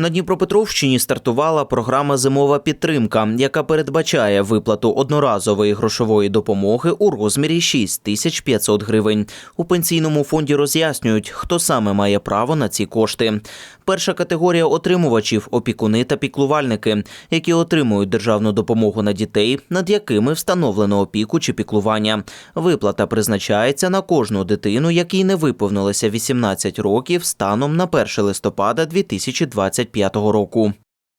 На Дніпропетровщині стартувала програма Зимова підтримка, яка передбачає виплату одноразової грошової допомоги у розмірі 6500 гривень. У пенсійному фонді роз'яснюють, хто саме має право на ці кошти. Перша категорія отримувачів опікуни та піклувальники, які отримують державну допомогу на дітей, над якими встановлено опіку чи піклування. Виплата призначається на кожну дитину, якій не виповнилося 18 років станом на 1 листопада 2025 року.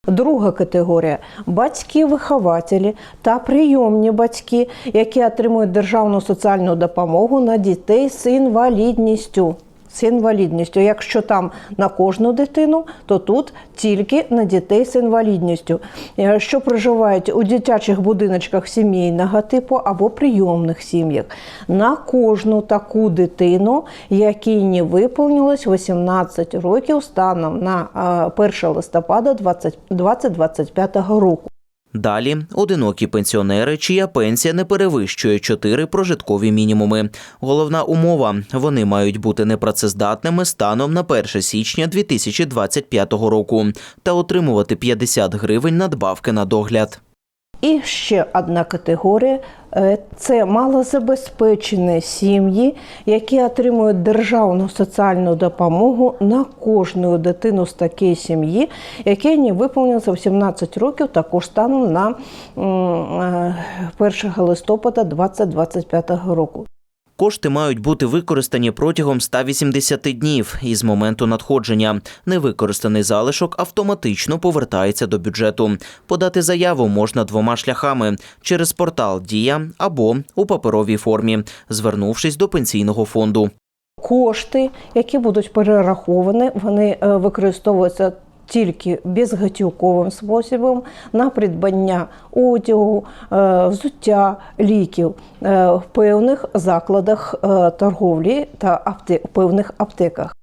Друга категорія батьки-вихователі та прийомні батьки, які отримують державну соціальну допомогу на дітей з інвалідністю. З інвалідністю. Якщо там на кожну дитину, то тут тільки на дітей з інвалідністю, е, що проживають у дитячих будиночках сімейного типу або прийомних сім'ях. На кожну таку дитину, якій не виповнилось 18 років станом на е, 1 листопада 20 2025 року. Далі одинокі пенсіонери, чия пенсія не перевищує 4 прожиткові мінімуми. Головна умова вони мають бути непрацездатними станом на 1 січня 2025 року та отримувати 50 гривень надбавки на догляд. І ще одна категорія е, це малозабезпечені сім'ї, які отримують державну соціальну допомогу на кожну дитину з такої сім'ї, яке не виповнилося 18 років, також станом на м, е, 1 листопада 2025 року. Кошти мають бути використані протягом 180 днів із моменту надходження. Невикористаний залишок автоматично повертається до бюджету. Подати заяву можна двома шляхами: через портал Дія або у паперовій формі, звернувшись до пенсійного фонду. Кошти, які будуть перераховані, вони е, використовуються тільки безготівковим способом на придбання одягу, е, взуття, ліків е, в певних закладах е, торговлі та апте- певних аптеках.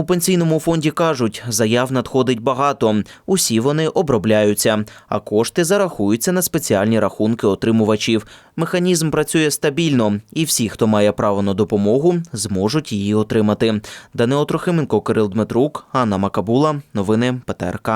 У пенсійному фонді кажуть, заяв надходить багато. Усі вони обробляються, а кошти зарахуються на спеціальні рахунки отримувачів. Механізм працює стабільно, і всі, хто має право на допомогу, зможуть її отримати. Данило Трохименко, Кирил Дмитрук, Анна Макабула. Новини ПТРК.